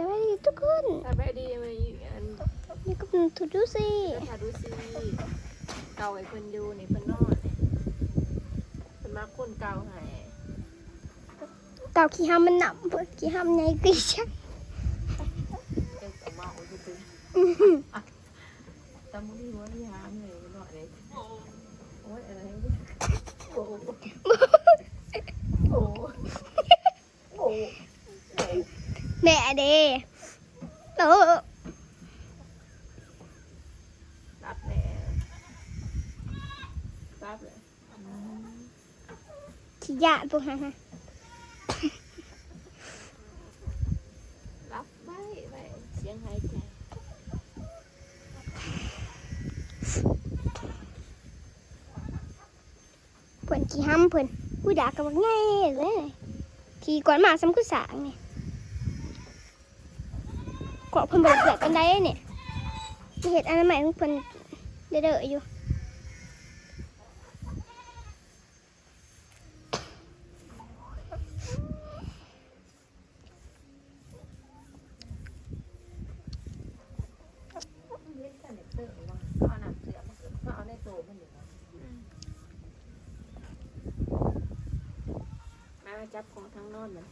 สวัสดีทุกคนสบายดีมาอยู่อันนี่ก็เป็นทูดูซี่พาดูซีเก่าไอ้เพิ่นอยู่นี่เพิ่นนอนนี่เพิ่นมาคนเก่าให้เก่าขี้ห้ามมันหนำเปิดขี้ห้ามในกรีชักเจ้าก็เมาซื่อๆตำมือหัวที่หามเลยเนาะนี่โอ้ยอะไรโอ้โหโอ้โหโอ้โห แม่เด้เออรับแน่รับเลยขี้ยาพวกฮะฮะรับไว้ไว้เสียงหายใจเพิ่นขี้ห้ามเพิ่นผู้ด่ากับว่าไงเลยขี้ก่อนมาซ้ำกุสางนี่ กว่าเพิ่นบอกเกิดกันได้เนี่ยมีเหตุอันใหม่ของเพิ่นเด้อๆอยู่เล่นกันเด็กเตอร์ว่าเอาหนังเสือมาเกิดก็เอาในโตมันอยู่นะมาจับของทั้งนอนเลย